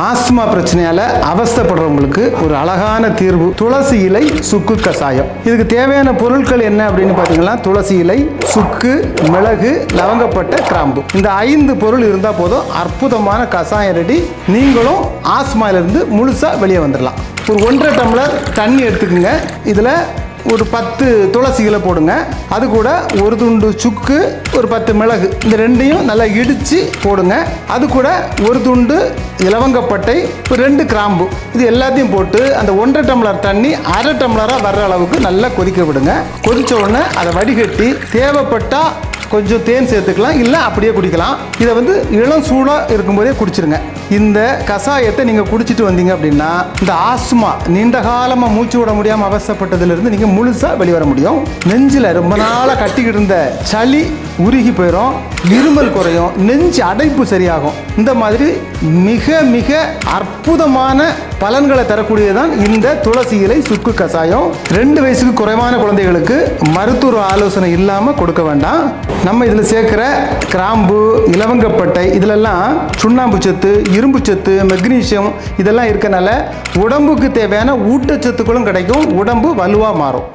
Asthma பிரச்சனையால அவஸ்தைப்படுறவங்களுக்கு ஒரு அழகான தீர்வு. துளசி இலை சுக்கு கசாயம் இதுக்கு தேவையான பொருட்கள் என்ன அப்படின்னு பார்த்தீங்கன்னா துளசி இலை சுக்கு மிளகு லவங்கப்பட்ட கிராம்பு. இந்த ஐந்து பொருள் இருந்தால் போதும் அற்புதமான கசாயம் ரெடி. நீங்களும் ஆஸ்மாயிலிருந்து முழுசாக வெளியே வந்துடலாம் ஒரு ஒன்றரை டம்ளர் தண்ணி எடுத்துக்கோங்க. இதில் ஒரு பத்து துளசிகளை போடுங்க. அது கூட ஒரு துண்டு சுக்கு ஒரு பத்து மிளகு. இந்த ரெண்டையும் நல்லா இடித்து போடுங்க. அது கூட ஒரு துண்டு இலவங்கப்பட்டை ஒரு ரெண்டு கிராம்பு. இது எல்லாத்தையும் போட்டு அந்த ஒன்றரை டம்ளர் தண்ணி அரை டம்ளராக வர்ற அளவுக்கு நல்லா கொதிக்க விடுங்க. கொதித்த உடனே அதை வடிகட்டி தேவைப்பட்டால் கொஞ்சம் தேன் சேர்த்துக்கலாம் இல்லை அப்படியே குடிக்கலாம். இதை வந்து இளம் சூடாக இருக்கும்போதே குடிச்சிருங்க. இந்த கஷாயத்தை நீங்கள் குடிச்சிட்டு வந்தீங்க அப்படின்னா இந்த ஆஸ்மா நீண்ட காலமாக மூச்சு விட முடியாமல் அவசப்பட்டதுலேருந்து நீங்கள் முழுசாக வெளிவர முடியும். நெஞ்சில் ரொம்ப நாளாக கட்டிக்கிட்டு இருந்த சளி உருகி போயிடும் இருமல் குறையும் நெஞ்சு அடைப்பு சரியாகும். இந்த மாதிரி மிக மிக அற்புதமான பலன்களை தரக்கூடியதுதான் இந்த துளசி இலை சுக்கு கஷாயம். ரெண்டு வயசுக்கு குறைவான குழந்தைகளுக்கு மருத்துவ ஆலோசனை இல்லாமல் கொடுக்க வேண்டாம். நம்ம இதில் சேர்க்குற கிராம்பு இலவங்கப்பட்டை இதிலெல்லாம் சுண்ணாம்பு சத்து இரும்பு சத்து மெக்னீசியம் இதெல்லாம் இருக்கனால உடம்புக்கு தேவையான ஊட்டச்சத்துக்களும் கிடைக்கும். உடம்பு வலுவாக மாறும்.